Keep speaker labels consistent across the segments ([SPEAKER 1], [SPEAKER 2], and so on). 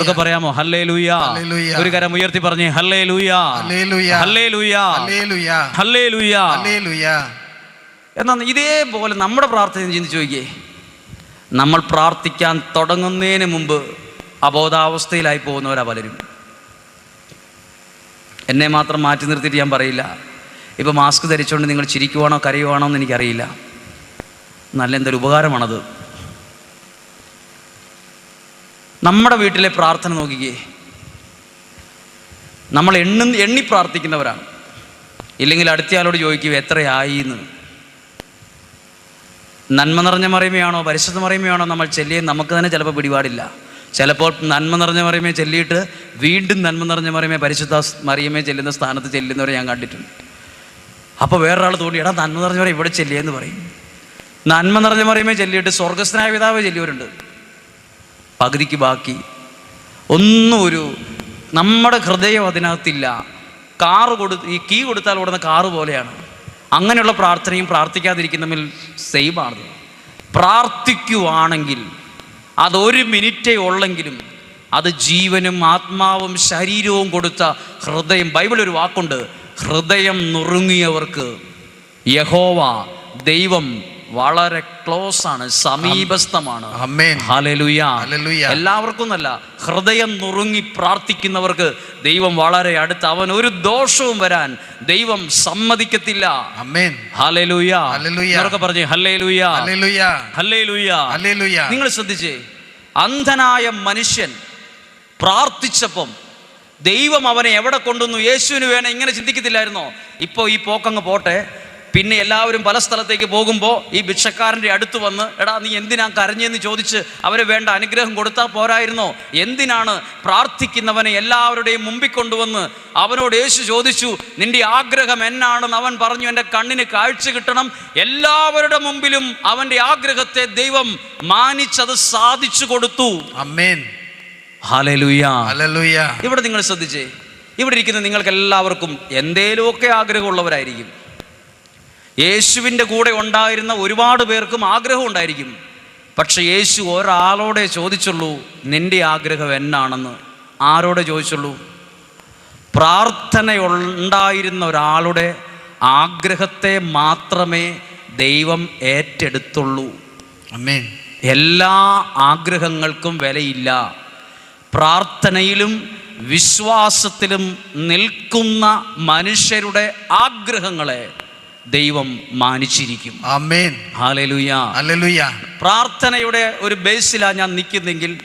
[SPEAKER 1] അവർക്ക് പറയാമോ ഹല്ലേ ലൂയ. ഒരു കരം ഉയർത്തി പറഞ്ഞേ ഹല്ലേ ലൂയ. ഹല്ലേ ലൂയ. ഹല്ലേ ലൂയ. എന്നാൽ ഇതേപോലെ നമ്മുടെ പ്രാർത്ഥന ചിന്തിച്ചു നോക്കിയേ. നമ്മൾ പ്രാർത്ഥിക്കാൻ തുടങ്ങുന്നതിന് മുമ്പ് അബോധാവസ്ഥയിലായി പോകുന്നവരാ പലരും. എന്നെ മാത്രം മാറ്റി നിർത്തിയിട്ട് ഞാൻ പറയില്ല. ഇപ്പോൾ മാസ്ക് ധരിച്ചുകൊണ്ട് നിങ്ങൾ ചിരിക്കുവാണോ കരയുവാണോ എന്ന് എനിക്കറിയില്ല. നല്ല എന്തൊരു ഉപകാരമാണത്. നമ്മുടെ വീട്ടിലെ പ്രാർത്ഥന നോക്കിക്കേ. നമ്മൾ എണ്ണ എണ്ണി പ്രാർത്ഥിക്കുന്നവരാണ്. ഇല്ലെങ്കിൽ അടുത്തയാളോട് ചോദിക്കും എത്രയായി എന്ന് നന്മ നിറഞ്ഞ മറിയുമയാണോ പരിശുദ്ധ മറിയുമയാണോ നമ്മൾ ചെല്ലിയത് നമുക്ക് തന്നെ ചിലപ്പോൾ പിടിപാടില്ല. ചിലപ്പോൾ നന്മ നിറഞ്ഞ മറിയമേ ചെല്ലിയിട്ട് വീണ്ടും നന്മ നിറഞ്ഞ മറിയമേ പരിശുദ്ധ മറിയമേ ചെല്ലുന്ന സ്ഥാനത്ത് ചെല്ലുന്നവരെ ഞാൻ കണ്ടിട്ടുണ്ട്. അപ്പോൾ വേറൊരാൾ തോന്നി എടാ നന്മ നിറഞ്ഞവരെ ഇവിടെ ചെല്ലിയെന്ന് പറയും. നന്മ നിറഞ്ഞ മറിയമേ ചെല്ലിയിട്ട് സ്വർഗസ്നായ പിതാവ് ചെല്ലിയവരുണ്ട്. പകുതിക്ക് ബാക്കി. ഒന്നും ഒരു നമ്മുടെ ഹൃദയം അതിനകത്തില്ല. കാറ് കൊടു ഈ കീ കൊടുത്താൽ ഓടുന്ന കാറ് പോലെയാണ്. അങ്ങനെയുള്ള പ്രാർത്ഥനയും പ്രാർത്ഥിക്കാതിരിക്കുന്ന തമ്മിൽ സെയിമാണ് പ്രാർത്ഥിക്കുവാണെങ്കിൽ അതൊരു മിനിറ്റേ ഉള്ളെങ്കിലും അത് ജീവനും ആത്മാവും ശരീരവും കൊടുത്ത ഹൃദയം ബൈബിൾ ഒരു വാക്കുണ്ട് ഹൃദയം നുറുങ്ങിയവർക്ക് യഹോവ ദൈവം വളരെ ക്ലോസ് ആണ് സമീപസ്ഥമാണ്. എല്ലാവർക്കും നല്ല ഹൃദയം നുറുങ്ങി പ്രാർത്ഥിക്കുന്നവർക്ക് ദൈവം വളരെ അടുത്ത് അവൻ ഒരു ദോഷവും വരാൻ ദൈവം സമ്മതിക്കത്തില്ല. നിങ്ങൾ ശ്രദ്ധിച്ചേ അന്ധനായ മനുഷ്യൻ പ്രാർത്ഥിച്ചപ്പം ദൈവം അവനെ എവിടെ കൊണ്ടുവന്നു? യേശുവിന് വേണേ ഇങ്ങനെ ചിന്തിക്കത്തില്ലായിരുന്നോ? ഇപ്പോൾ ഈ പോക്കങ്ങ് പോട്ടെ പിന്നെ എല്ലാവരും പല സ്ഥലത്തേക്ക് പോകുമ്പോൾ ഈ ഭിക്ഷക്കാരന്റെ അടുത്ത് വന്ന് എടാ നീ എന്തിനാ കരഞ്ഞെന്ന് ചോദിച്ച് അവരെ വേണ്ട അനുഗ്രഹം കൊടുത്താൽ പോരായിരുന്നോ? എന്തിനാണ് പ്രാർത്ഥിക്കുന്നവനെ എല്ലാവരുടെയും മുമ്പിൽ കൊണ്ടുവന്ന് അവനോട് യേശു ചോദിച്ചു നിന്റെ ആഗ്രഹം എന്നാണെന്ന് അവൻ പറഞ്ഞു എന്റെ കണ്ണിന് കാഴ്ച കിട്ടണം. എല്ലാവരുടെ മുമ്പിലും അവന്റെ ആഗ്രഹത്തെ ദൈവം മാനിച്ചത് സാധിച്ചു കൊടുത്തു.
[SPEAKER 2] അമ്മേൻ.
[SPEAKER 1] ഇവിടെ നിങ്ങൾ ശ്രദ്ധിച്ചേ. ഇവിടെ ഇരിക്കുന്ന നിങ്ങൾക്ക് എല്ലാവർക്കും എന്തേലുമൊക്കെ ആഗ്രഹമുള്ളവരായിരിക്കും. യേശുവിന്റെ കൂടെ ഉണ്ടായിരുന്ന ഒരുപാട് പേർക്കും ആഗ്രഹം ഉണ്ടായിരിക്കും. പക്ഷെ യേശു ഒരാളോടെ ചോദിച്ചുള്ളൂ നിന്റെ ആഗ്രഹം എന്നാണെന്ന്? ആരോടെ ചോദിച്ചുള്ളൂ? പ്രാർത്ഥന ഉണ്ടായിരുന്ന ഒരാളുടെ ആഗ്രഹത്തെ മാത്രമേ ദൈവം ഏറ്റെടുത്തുള്ളൂ.
[SPEAKER 2] ആമേൻ.
[SPEAKER 1] എല്ലാ ആഗ്രഹങ്ങൾക്കും വിലയില്ല. പ്രാർത്ഥനയിലും വിശ്വാസത്തിലും നിൽക്കുന്ന മനുഷ്യരുടെ ആഗ്രഹങ്ങളെ ദൈവം മാനിച്ചിരിക്കും. പ്രാർത്ഥനയുടെ ഒരു ബേസിലാണ് ഞാൻ നിൽക്കുന്നെങ്കിൽ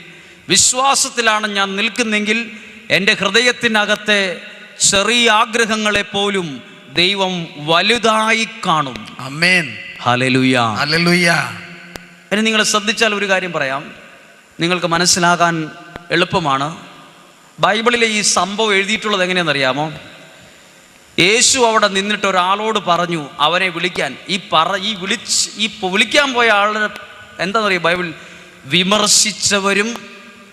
[SPEAKER 1] വിശ്വാസത്തിലാണ് ഞാൻ നിൽക്കുന്നെങ്കിൽ എന്റെ ഹൃദയത്തിനകത്തെ ചെറിയ ആഗ്രഹങ്ങളെ പോലും ദൈവം വലുതായി കാണും.
[SPEAKER 2] ഹല്ലേലൂയ.
[SPEAKER 1] ഇനി നിങ്ങൾ ശ്രദ്ധിച്ചാൽ ഒരു കാര്യം പറയാം. നിങ്ങൾക്ക് മനസ്സിലാകാൻ എളുപ്പമാണ്. ബൈബിളിലെ ഈ സംഭവം എഴുതിയിട്ടുള്ളത് എങ്ങനെയാണെന്നറിയാമോ? യേശു അവിടെ നിന്നിട്ട് ഒരാളോട് പറഞ്ഞു അവനെ വിളിക്കാൻ. ഈ പറ ഈ വിളിച്ച് ഈ വിളിക്കാൻ പോയ ആളുടെ എന്താ പറയുക ബൈബിൾ? വിമർശിച്ചവരും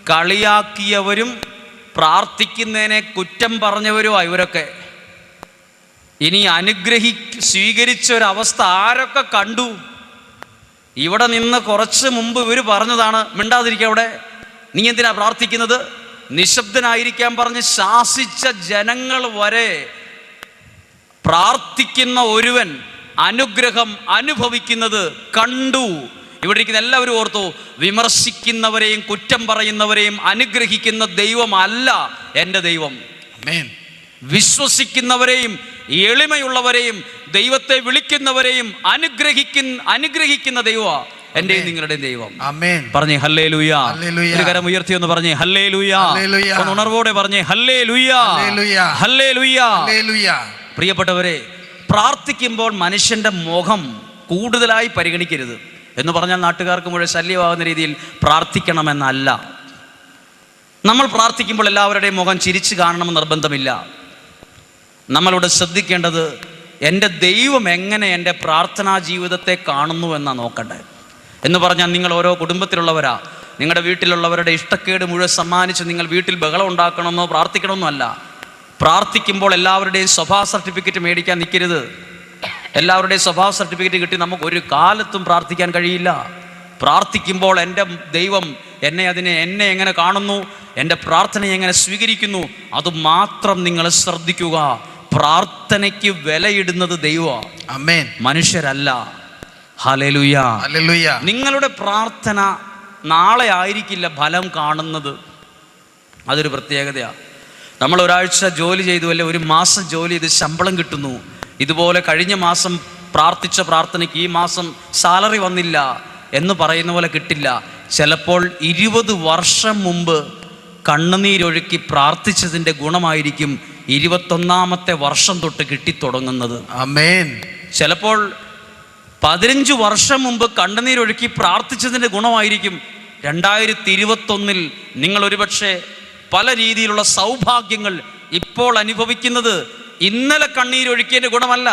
[SPEAKER 1] കളിയാക്കിയവരും പ്രാർത്ഥിക്കുന്നതിനെ കുറ്റം പറഞ്ഞവരും ഇവരൊക്കെ. ഇനി അനുഗ്രഹി സ്വീകരിച്ച ഒരവസ്ഥ ആരൊക്കെ കണ്ടു? ഇവിടെ നിന്ന് കുറച്ച് മുമ്പ് ഇവർ പറഞ്ഞതാണ് മിണ്ടാതിരിക്കുക അവിടെ. നീ എന്തിനാ പ്രാർത്ഥിക്കുന്നത്? നിശബ്ദനായിരിക്കാൻ പറഞ്ഞ് ശാസിച്ച ജനങ്ങൾ വരെ പ്രാർത്ഥിക്കുന്ന ഒരുവൻ അനുഗ്രഹം അനുഭവിക്കുന്നത് കണ്ടു ഇവിടെ ഇരിക്കുന്ന എല്ലാവരും ഓർത്തു വിമർശിക്കുന്നവരെയും കുറ്റം പറയുന്നവരെയും അനുഗ്രഹിക്കുന്ന ദൈവമല്ല എന്റെ ദൈവം. വിശ്വസിക്കുന്നവരെയും എളിമയുള്ളവരെയും ദൈവത്തെ വിളിക്കുന്നവരെയും അനുഗ്രഹിക്കുന്ന അനുഗ്രഹിക്കുന്ന ദൈവ എന്റെ നിങ്ങളുടെ ദൈവം. പറഞ്ഞേ ഹല്ലേ ലുയാരം
[SPEAKER 2] ഹല്ലേലൂയ.
[SPEAKER 1] ഒരു കരം ഉയർത്തി ഒന്ന് പറഞ്ഞേ ഹല്ലേ ലുയാ. ഉണർവോടെ പറഞ്ഞേ ഹല്ലേ ലുയാ. ഹല്ലേ ലുയാ. പ്രിയപ്പെട്ടവരെ പ്രാർത്ഥിക്കുമ്പോൾ മനുഷ്യന്റെ മുഖം കൂടുതലായി പരിഗണിക്കരുത്. എന്ന് പറഞ്ഞാൽ നാട്ടുകാർക്ക് മുഴുവൻ ശല്യമാകുന്ന രീതിയിൽ പ്രാർത്ഥിക്കണമെന്നല്ല. നമ്മൾ പ്രാർത്ഥിക്കുമ്പോൾ എല്ലാവരുടെയും മുഖം ചിരിച്ചു കാണണമെന്ന് നിർബന്ധമില്ല. നമ്മളിവിടെ ശ്രദ്ധിക്കേണ്ടത് എന്റെ ദൈവം എങ്ങനെ എന്റെ പ്രാർത്ഥനാ ജീവിതത്തെ കാണുന്നു എന്നാണ് നോക്കണ്ടേ എന്ന് പറഞ്ഞാൽ നിങ്ങൾ ഓരോ കുടുംബത്തിലുള്ളവരാ. നിങ്ങളുടെ വീട്ടിലുള്ളവരുടെ ഇഷ്ടക്കേട് മുഴുവൻ സമ്മാനിച്ച് നിങ്ങൾ വീട്ടിൽ ബഹളം ഉണ്ടാക്കണമെന്നോ പ്രാർത്ഥിക്കണമെന്നോ അല്ല. പ്രാർത്ഥിക്കുമ്പോൾ എല്ലാവരുടെയും സ്വഭാവ സർട്ടിഫിക്കറ്റ് മേടിക്കാൻ നിൽക്കരുത്. എല്ലാവരുടെയും സ്വഭാവ സർട്ടിഫിക്കറ്റ് കിട്ടി നമുക്ക് ഒരു കാലത്തും പ്രാർത്ഥിക്കാൻ കഴിയില്ല. പ്രാർത്ഥിക്കുമ്പോൾ എന്റെ ദൈവം എന്നെ അതിനെ എന്നെ എങ്ങനെ കാണുന്നു എന്റെ പ്രാർത്ഥനയെ എങ്ങനെ സ്വീകരിക്കുന്നു അത് മാത്രം നിങ്ങൾ ശ്രദ്ധിക്കുക. പ്രാർത്ഥനയ്ക്ക് വിലയിടുന്നത് ദൈവമാണ്
[SPEAKER 2] അമേൻ
[SPEAKER 1] മനുഷ്യരല്ല. ഹലലുയ നിങ്ങളുടെ പ്രാർത്ഥന നാളെ ആയിരിക്കില്ല ഫലം കാണുന്നത്. അതൊരു പ്രത്യേകതയാണ് നമ്മൾ ഒരാഴ്ച ജോലി ചെയ്തു അല്ലെ? ഒരു മാസം ജോലി ചെയ്ത് ശമ്പളം കിട്ടുന്നു. ഇതുപോലെ കഴിഞ്ഞ മാസം പ്രാർത്ഥിച്ച പ്രാർത്ഥനയ്ക്ക് ഈ മാസം സാലറി വന്നില്ല എന്ന് പറയുന്ന പോലെ കിട്ടില്ല. ചിലപ്പോൾ ഇരുപത് വർഷം മുമ്പ് കണ്ണുനീരൊഴുക്കി പ്രാർത്ഥിച്ചതിന്റെ ഗുണമായിരിക്കും ഇരുപത്തൊന്നാമത്തെ വർഷം തൊട്ട് കിട്ടിത്തുടങ്ങുന്നത്.
[SPEAKER 2] അമേൻ
[SPEAKER 1] ചിലപ്പോൾ പതിനഞ്ച് വർഷം മുമ്പ് കണ്ണുനീരൊഴുക്കി പ്രാർത്ഥിച്ചതിന്റെ ഗുണമായിരിക്കും. രണ്ടായിരത്തി ഇരുപത്തൊന്നിൽ നിങ്ങൾ ഒരുപക്ഷെ പല രീതിയിലുള്ള സൗഭാഗ്യങ്ങൾ ഇപ്പോൾ അനുഭവിക്കുന്നത് ഇന്നലെ കണ്ണീരൊഴുക്കിയതിന്റെ ഗുണമല്ല.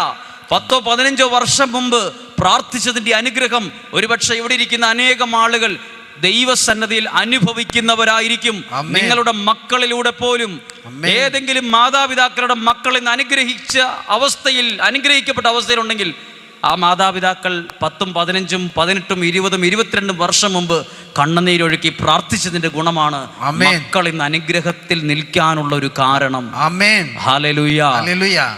[SPEAKER 1] പത്തോ പതിനഞ്ചോ വർഷം മുമ്പ് പ്രാർത്ഥിച്ചതിന്റെ അനുഗ്രഹം ഒരുപക്ഷെ ഇവിടെ ഇരിക്കുന്ന അനേകം ആളുകൾ ദൈവസന്നദ്ധിയിൽ അനുഭവിക്കുന്നവരായിരിക്കും. നിങ്ങളുടെ മക്കളിലൂടെ പോലും ഏതെങ്കിലും മാതാപിതാക്കളുടെ മക്കളിൽ നിന്ന് അനുഗ്രഹിച്ച അവസ്ഥയിൽ അനുഗ്രഹിക്കപ്പെട്ട അവസ്ഥയിലുണ്ടെങ്കിൽ ആ മാതാപിതാക്കൾ പത്തും പതിനഞ്ചും പതിനെട്ടും ഇരുപതും ഇരുപത്തിരണ്ടും വർഷം മുമ്പ് കണ്ണുനീരൊഴുക്കി പ്രാർത്ഥിച്ചതിന്റെ ഗുണമാണ് മക്കൾ ഇന്ന് അനുഗ്രഹത്തിൽ നിൽക്കാനുള്ള ഒരു കാരണം.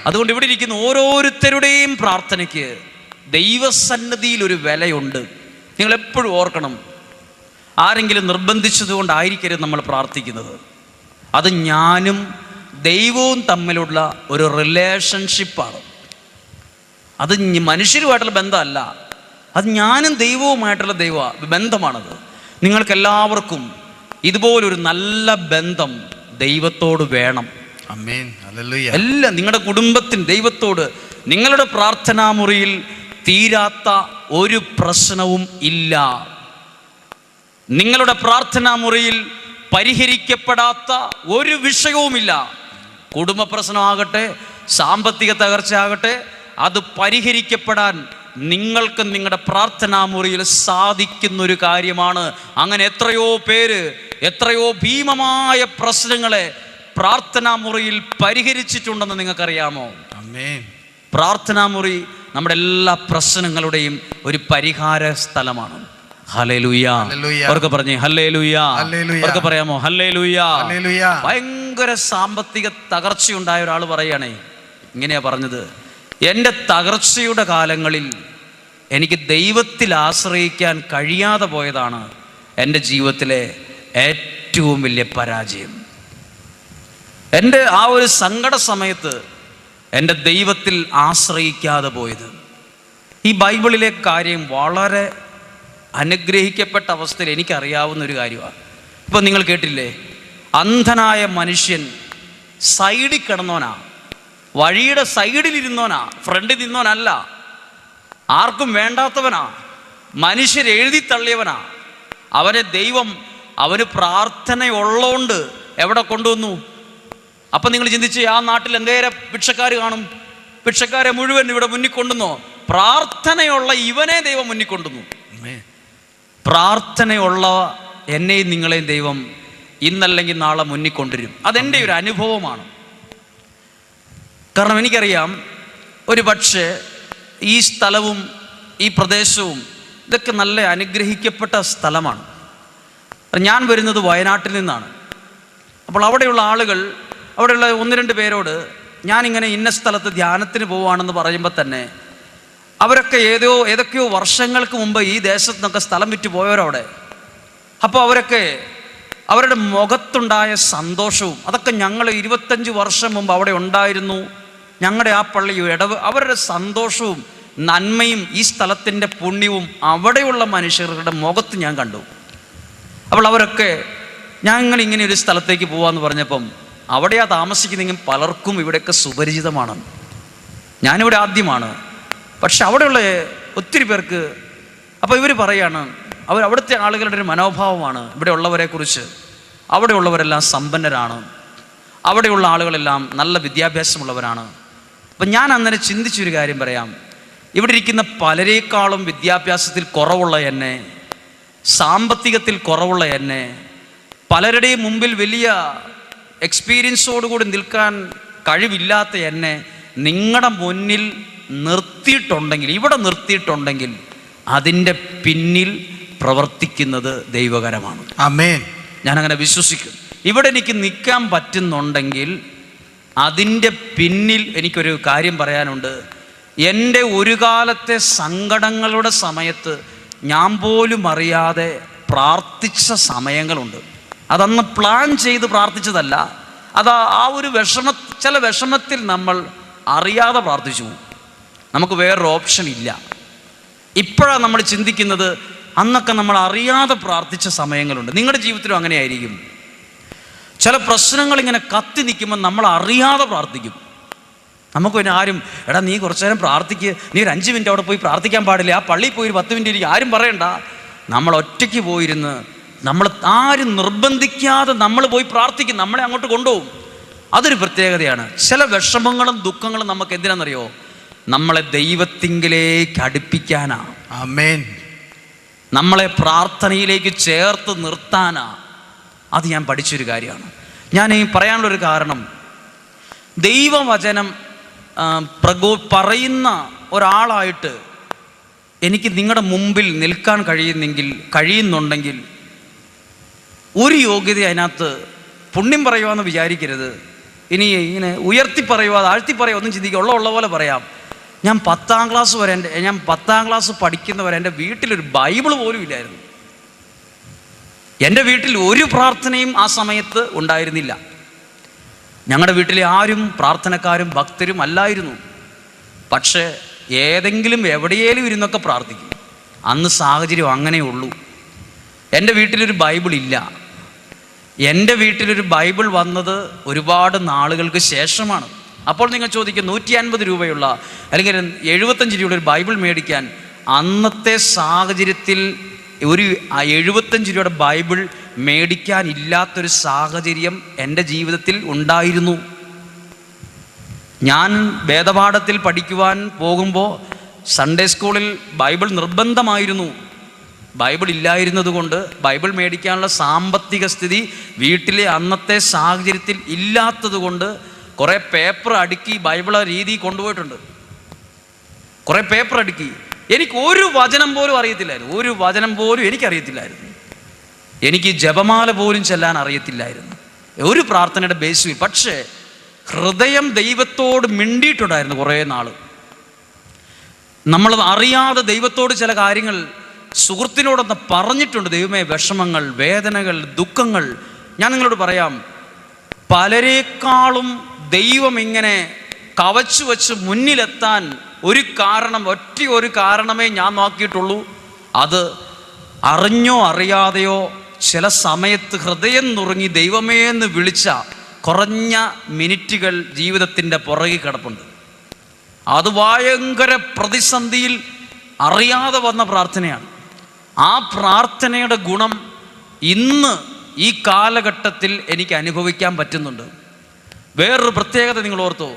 [SPEAKER 1] അതുകൊണ്ട് ഇവിടെ ഇരിക്കുന്ന ഓരോരുത്തരുടെയും പ്രാർത്ഥനയ്ക്ക് ദൈവസന്നദ്ധിയിൽ ഒരു വിലയുണ്ട്. നിങ്ങൾ എപ്പോഴും ഓർക്കണം ആരെങ്കിലും നിർബന്ധിച്ചതുകൊണ്ടായിരിക്കരുത് നമ്മൾ പ്രാർത്ഥിക്കുന്നത്. അത് ഞാനും ദൈവവും തമ്മിലുള്ള ഒരു റിലേഷൻഷിപ്പാണ് അത് മനുഷ്യരുമായിട്ടുള്ള ബന്ധമല്ല. അത് ഞാനും ദൈവവുമായിട്ടുള്ള ദൈവ ബന്ധമാണത്. നിങ്ങൾക്കെല്ലാവർക്കും ഇതുപോലൊരു നല്ല ബന്ധം ദൈവത്തോട് വേണം. അല്ല നിങ്ങളുടെ കുടുംബത്തിന് ദൈവത്തോട് നിങ്ങളുടെ പ്രാർത്ഥനാ മുറിയിൽ തീരാത്ത ഒരു പ്രശ്നവും ഇല്ല. നിങ്ങളുടെ പ്രാർത്ഥനാ മുറിയിൽ പരിഹരിക്കപ്പെടാത്ത ഒരു വിഷയവുമില്ല. കുടുംബ പ്രശ്നമാകട്ടെ സാമ്പത്തിക തകർച്ചയാകട്ടെ അത് പരിഹരിക്കപ്പെടാൻ നിങ്ങൾക്ക് നിങ്ങളുടെ പ്രാർത്ഥനാ മുറിയിൽ സാധിക്കുന്ന ഒരു കാര്യമാണ്. അങ്ങനെ എത്രയോ പേര് എത്രയോ ഭീമമായ പ്രശ്നങ്ങളെ പ്രാർത്ഥനാ മുറിയിൽ പരിഹരിച്ചിട്ടുണ്ടെന്ന് നിങ്ങൾക്കറിയാമോ? പ്രാർത്ഥനാ മുറി നമ്മുടെ എല്ലാ പ്രശ്നങ്ങളുടെയും ഒരു പരിഹാര സ്ഥലമാണ്. അവർക്ക് പറഞ്ഞേ ഹല്ലേലൂയ. അവർക്ക് പറയാമോ? ഹല്ലേലൂയ. ഭയങ്കര സാമ്പത്തിക തകർച്ചയുണ്ടായ ഒരാൾ പറയുകയാണേ ഇങ്ങനെയാ പറഞ്ഞത്. എന്റെ തകർച്ചയുടെ കാലങ്ങളിൽ എനിക്ക് ദൈവത്തിൽ ആശ്രയിക്കാൻ കഴിയാതെ പോയതാണ് എന്റെ ജീവിതത്തിലെ ഏറ്റവും വലിയ പരാജയം. എന്റെ ആ ഒരു സങ്കട സമയത്ത് എന്റെ ദൈവത്തിൽ ആശ്രയിക്കാതെ പോയത്. ഈ ബൈബിളിലെ കാര്യം വളരെ അനുഗ്രഹിക്കപ്പെട്ട അവസ്ഥയിൽ എനിക്കറിയാവുന്ന ഒരു കാര്യമാണ്. ഇപ്പം നിങ്ങൾ കേട്ടില്ലേ? അന്ധനായ മനുഷ്യൻ സൈഡിൽ കിടന്നോനാ വഴിയുടെ സൈഡിൽ ഇരുന്നോനാ ഫ്രണ്ടിൽ നിന്നോനല്ല. ആർക്കും വേണ്ടാത്തവനാ. മനുഷ്യരെഴുതി തള്ളിയവനാ. അവനെ ദൈവം അവന് പ്രാർത്ഥനയുള്ളതുകൊണ്ട് എവിടെ കൊണ്ടുവന്നു? അപ്പം നിങ്ങൾ ചിന്തിച്ച് ആ നാട്ടിൽ എന്തേരെ ഭിക്ഷക്കാർ കാണും? ഭിക്ഷക്കാരെ മുഴുവൻ ഇവിടെ മുന്നിൽ കൊണ്ടുവന്നോ? പ്രാർത്ഥനയുള്ള ഇവനെ ദൈവം മുന്നിൽ കൊണ്ടുവന്നു. പ്രാർത്ഥനയുള്ള എന്നെയും നിങ്ങളെയും ദൈവം ഇന്നല്ലെങ്കിൽ നാളെ മുന്നിൽ കൊണ്ടുവരും. അതെന്റെ ഒരു അനുഭവമാണ്. കാരണം എനിക്കറിയാം ഒരു പക്ഷേ ഈ സ്ഥലവും ഈ പ്രദേശവും ഇതൊക്കെ നല്ല അനുഗ്രഹിക്കപ്പെട്ട സ്ഥലമാണ്. ഞാൻ വരുന്നത് വയനാട്ടിൽ നിന്നാണ്. അപ്പോൾ അവിടെയുള്ള ആളുകൾ അവിടെയുള്ള ഒന്ന് രണ്ട് പേരോട് ഞാനിങ്ങനെ ഇന്ന സ്ഥലത്ത് ധ്യാനത്തിന് പോവുകയാണെന്ന് പറയുമ്പോൾ തന്നെ അവരൊക്കെ ഏതോ ഏതൊക്കെയോ വർഷങ്ങൾക്ക് മുമ്പ് ഈ ദേശത്ത് നിന്നൊക്കെ സ്ഥലം വിറ്റ് പോയവരവിടെ. അപ്പോൾ അവരൊക്കെ അവരുടെ മുഖത്തുണ്ടായ സന്തോഷവും അതൊക്കെ ഞങ്ങൾ ഇരുപത്തഞ്ച് വർഷം മുമ്പ് അവിടെ ഉണ്ടായിരുന്നു. ഞങ്ങളുടെ ആ പള്ളി ഇടവ് അവരുടെ സന്തോഷവും നന്മയും ഈ സ്ഥലത്തിന്റെ പുണ്യവും അവിടെയുള്ള മനുഷ്യരുടെ മുഖത്ത് ഞാൻ കണ്ടു. അപ്പോൾ അവരൊക്കെ ഞങ്ങൾ ഇങ്ങനെ ഒരു സ്ഥലത്തേക്ക് പോവാന്ന് പറഞ്ഞപ്പം അവിടെയാ താമസിക്കുന്നെങ്കിൽ പലർക്കും ഇവിടെയൊക്കെ സുപരിചിതമാണ്. ഞാനിവിടെ ആദ്യമാണ്. പക്ഷെ അവിടെയുള്ള ഒത്തിരി പേർക്ക് അപ്പോൾ ഇവർ പറയാണ് അവർ അവിടുത്തെ ആളുകളുടെ ഒരു മനോഭാവമാണ്. ഇവിടെ ഉള്ളവരെ കുറിച്ച് അവിടെയുള്ളവരെല്ലാം സമ്പന്നരാണ്. അവിടെയുള്ള ആളുകളെല്ലാം നല്ല വിദ്യാഭ്യാസമുള്ളവരാണ്. അപ്പം ഞാൻ അന്നേരം ചിന്തിച്ചൊരു കാര്യം പറയാം. ഇവിടെ ഇരിക്കുന്ന പലരെക്കാളും വിദ്യാഭ്യാസത്തിൽ കുറവുള്ള എന്നെ സാമ്പത്തികത്തിൽ കുറവുള്ള എന്നെ പലരുടെയും മുമ്പിൽ വലിയ എക്സ്പീരിയൻസോടുകൂടി നിൽക്കാൻ കഴിവില്ലാത്ത എന്നെ നിങ്ങളുടെ മുന്നിൽ നിർത്തിയിട്ടുണ്ടെങ്കിൽ ഇവിടെ നിർത്തിയിട്ടുണ്ടെങ്കിൽ അതിന്റെ പിന്നിൽ പ്രവർത്തിക്കുന്നത് ദൈവകരമാണ്.
[SPEAKER 2] അമേൻ
[SPEAKER 1] ഞാനങ്ങനെ വിശ്വസിക്കും ഇവിടെ എനിക്ക് നിൽക്കാൻ പറ്റുന്നുണ്ടെങ്കിൽ അതിന്റെ പിന്നിൽ എനിക്കൊരു കാര്യം പറയാനുണ്ട്. എന്റെ ഒരു കാലത്തെ സങ്കടങ്ങളുടെ സമയത്ത് ഞാൻ പോലും അറിയാതെ പ്രാർത്ഥിച്ച സമയങ്ങളുണ്ട്. അതന്ന് പ്ലാൻ ചെയ്ത് പ്രാർത്ഥിച്ചതല്ല. അത് ആ ഒരു വിഷമ ചില വിഷമത്തിൽ നമ്മൾ അറിയാതെ പ്രാർത്ഥിച്ചു നമുക്ക് വേറൊരു ഓപ്ഷൻ ഇല്ല. ഇപ്പോഴാണ് നമ്മൾ ചിന്തിക്കുന്നത് അന്നൊക്കെ നമ്മൾ അറിയാതെ പ്രാർത്ഥിച്ച സമയങ്ങളുണ്ട്. നിങ്ങളുടെ ജീവിതത്തിലും അങ്ങനെ ആയിരിക്കും ചില പ്രശ്നങ്ങൾ ഇങ്ങനെ കത്തി നിൽക്കുമ്പോൾ നമ്മൾ അറിയാതെ പ്രാർത്ഥിക്കും. നമുക്ക് പിന്നെ ആരും എടാ നീ കുറച്ചു നേരം പ്രാർത്ഥിക്ക് നീ ഒരു അഞ്ച് മിനിറ്റ് അവിടെ പോയി പ്രാർത്ഥിക്കാൻ പാടില്ല ആ പള്ളിയിൽ പോയി ഒരു പത്ത് മിനിറ്റ് ഇരിക്കും ആരും പറയണ്ട. നമ്മൾ ഒറ്റയ്ക്ക് പോയിരുന്ന് നമ്മൾ ആരും നിർബന്ധിക്കാതെ നമ്മൾ പോയി പ്രാർത്ഥിക്കും നമ്മളെ അങ്ങോട്ട് കൊണ്ടുപോകും. അതൊരു പ്രത്യേകതയാണ്. ചില വിഷമങ്ങളും ദുഃഖങ്ങളും നമുക്ക് എന്തിനാണെന്നറിയോ? നമ്മളെ ദൈവത്തിങ്കിലേക്ക്
[SPEAKER 2] അടുപ്പിക്കാനാ.
[SPEAKER 1] നമ്മളെ പ്രാർത്ഥനയിലേക്ക് ചേർത്ത് നിർത്താനാ. അത് ഞാൻ പഠിച്ചൊരു കാര്യമാണ്. ഞാൻ ഈ പറയാനുള്ളൊരു കാരണം ദൈവവചനം പ്രകോ പറയുന്ന ഒരാളായിട്ട് എനിക്ക് നിങ്ങളുടെ മുമ്പിൽ നിൽക്കാൻ കഴിയുന്നെങ്കിൽ കഴിയുന്നുണ്ടെങ്കിൽ ഒരു യോഗ്യത അതിനകത്ത് പുണ്യം പറയുവാന്ന് വിചാരിക്കരുത്. ഇനി ഇങ്ങനെ ഉയർത്തി പറയുക താഴ്ത്തി പറയുക ഒന്നും ചിന്തിക്കുക ഉള്ള ഉള്ള പോലെ പറയാം. ഞാൻ പത്താം ക്ലാസ് വരെ എന്റെ ഞാൻ പത്താം ക്ലാസ് പഠിക്കുന്നവരെ എന്റെ വീട്ടിലൊരു ബൈബിൾ പോലും ഇല്ലായിരുന്നു. എന്റെ വീട്ടിൽ ഒരു പ്രാർത്ഥനയും ആ സമയത്ത് ഉണ്ടായിരുന്നില്ല. ഞങ്ങളുടെ വീട്ടിലെ ആരും പ്രാർത്ഥനക്കാരും ഭക്തരും അല്ലായിരുന്നു. പക്ഷേ ഏതെങ്കിലും എവിടെയേലും ഇരുന്നൊക്കെ പ്രാർത്ഥിക്കും. അന്ന് സാഹചര്യം അങ്ങനെയുള്ളൂ എന്റെ വീട്ടിലൊരു ബൈബിൾ ഇല്ല. എന്റെ വീട്ടിലൊരു ബൈബിൾ വന്നത് ഒരുപാട് നാളുകൾക്ക് ശേഷമാണ്. അപ്പോൾ നിങ്ങൾ ചോദിക്കും നൂറ്റി അൻപത് രൂപയുള്ള അല്ലെങ്കിൽ എഴുപത്തഞ്ച് രൂപയുടെ ഒരു ബൈബിൾ മേടിക്കാൻ അന്നത്തെ സാഹചര്യത്തിൽ ഒരു എഴുപത്തഞ്ച് രൂപയുടെ ബൈബിൾ മേടിക്കാനില്ലാത്തൊരു സാഹചര്യം എന്റെ ജീവിതത്തിൽ ഉണ്ടായിരുന്നു. ഞാൻ വേദപാഠത്തിൽ പഠിക്കുവാൻ പോകുമ്പോൾ സൺഡേ സ്കൂളിൽ ബൈബിൾ നിർബന്ധമായിരുന്നു. ബൈബിൾ ഇല്ലായിരുന്നത് കൊണ്ട് ബൈബിൾ മേടിക്കാനുള്ള സാമ്പത്തിക സ്ഥിതി വീട്ടിലെ അന്നത്തെ സാഹചര്യത്തിൽ ഇല്ലാത്തതുകൊണ്ട് കുറേ പേപ്പർ അടുക്കി ബൈബിൾ ആ രീതി കൊണ്ടുപോയിട്ടുണ്ട്. കുറേ പേപ്പർ അടുക്കി. എനിക്ക് ഒരു വചനം പോലും അറിയത്തില്ലായിരുന്നു. ഒരു വചനം പോലും എനിക്കറിയത്തില്ലായിരുന്നു. എനിക്ക് ജപമാല പോലും ചെല്ലാൻ അറിയത്തില്ലായിരുന്നു. ഒരു പ്രാർത്ഥനയുടെ ബേസിൽ പക്ഷേ ഹൃദയം ദൈവത്തോട് മിണ്ടിയിട്ടുണ്ടായിരുന്നു കുറേ നാൾ. നമ്മൾ അറിയാതെ ദൈവത്തോട് ചില കാര്യങ്ങൾ സുഹൃത്തിനോടൊന്ന് പറഞ്ഞിട്ടുണ്ട്. ദൈവമേ വിഷമങ്ങൾ വേദനകൾ ദുഃഖങ്ങൾ. ഞാൻ നിങ്ങളോട് പറയാം പലരെക്കാളും ദൈവം ഇങ്ങനെ കവച്ചു വച്ച് മുന്നിലെത്താൻ ഒരു കാരണം ഒറ്റ ഒരു കാരണമേ ഞാൻ നോക്കിയിട്ടുള്ളൂ. അത് അറിഞ്ഞോ അറിയാതെയോ ചില സമയത്ത് ഹൃദയം നുറുങ്ങി ദൈവമേ എന്ന് വിളിച്ച കുറഞ്ഞ മിനിറ്റുകൾ ജീവിതത്തിന്റെ പുറകിൽ കിടപ്പുണ്ട്. അത് ഭയങ്കര പ്രതിസന്ധിയിൽ അറിയാതെ വന്ന പ്രാർത്ഥനയാണ്. ആ പ്രാർത്ഥനയുടെ ഗുണം ഇന്ന് ഈ കാലഘട്ടത്തിൽ എനിക്ക് അനുഭവിക്കാൻ പറ്റുന്നുണ്ട്. വേറൊരു പ്രത്യേകത നിങ്ങൾ ഓർത്തോ?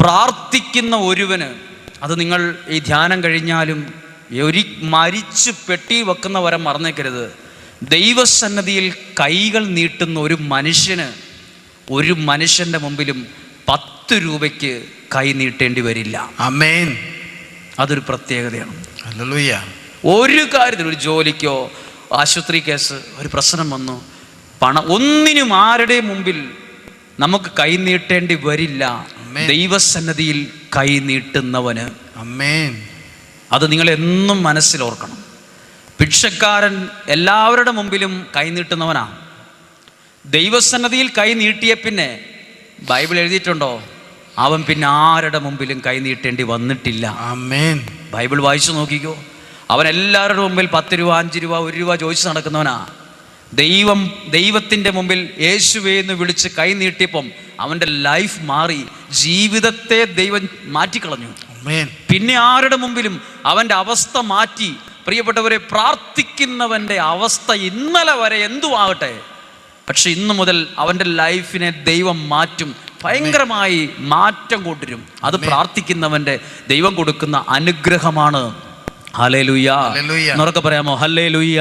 [SPEAKER 1] പ്രാർത്ഥിക്കുന്ന ഒരുവന് അത് നിങ്ങൾ ഈ ധ്യാനം കഴിഞ്ഞാലും ഒരു മരിച്ച് പെട്ടി വെക്കുന്ന വരം മറന്നേക്കരുത്. ദൈവസന്നതിയിൽ കൈകൾ നീട്ടുന്ന ഒരു മനുഷ്യന് ഒരു മനുഷ്യന്റെ മുമ്പിലും പത്ത് രൂപയ്ക്ക് കൈ നീട്ടേണ്ടി വരില്ല.
[SPEAKER 2] അമേൻ
[SPEAKER 1] അതൊരു പ്രത്യേകതയാണ്. ഒരു കാര്യത്തിൽ ഒരു ജോലിക്കോ ആശുപത്രി കേസ് ഒരു പ്രശ്നം വന്നു. പണം ഒന്നിനും ആരുടെ മുമ്പിൽ നമുക്ക് കൈ നീട്ടേണ്ടി വരില്ല. ദൈവസന്നതിയിൽ കൈ നീട്ടുന്നവന്. അത് നിങ്ങൾ എന്നും മനസ്സിലോർക്കണം ഭിക്ഷക്കാരൻ എല്ലാവരുടെ മുമ്പിലും കൈ നീട്ടുന്നവനാണ് ദൈവസന്നതിയിൽ കൈ നീട്ടിയ പിന്നെ ബൈബിൾ എഴുതിയിട്ടുണ്ടോ? അവൻ പിന്നെ ആരുടെ മുമ്പിലും കൈ നീട്ടേണ്ടി വന്നിട്ടില്ല. ബൈബിൾ വായിച്ചു നോക്കിക്കോ. അവൻ എല്ലാവരുടെ മുമ്പിൽ പത്ത് രൂപ അഞ്ച് രൂപ ഒരു രൂപ ചോദിച്ചു നടക്കുന്നവനാ. ദൈവം ദൈവത്തിന്റെ മുമ്പിൽ യേശുവേ എന്ന് വിളിച്ച് കൈ നീട്ടിയപ്പം അവന്റെ ലൈഫ് മാറി ജീവിതത്തെ ദൈവം മാറ്റിക്കളഞ്ഞു. പിന്നെ ആരുടെ മുമ്പിലും അവന്റെ അവസ്ഥ മാറ്റി പ്രിയപ്പെട്ടവരെ പ്രാർത്ഥിക്കുന്നവന്റെ അവസ്ഥ ഇന്നലെ വരെ എന്തു ആകട്ടെ പക്ഷെ ഇന്നു മുതൽ അവന്റെ ലൈഫിനെ ദൈവം മാറ്റും ഭയങ്കരമായി മാറ്റം കൊണ്ടുവരും. അത് പ്രാർത്ഥിക്കുന്നവന്റെ ദൈവം കൊടുക്കുന്ന അനുഗ്രഹമാണ്. ഹലേ ലുയ്യ പറയാമോ? ഹലേ ലുയ്യ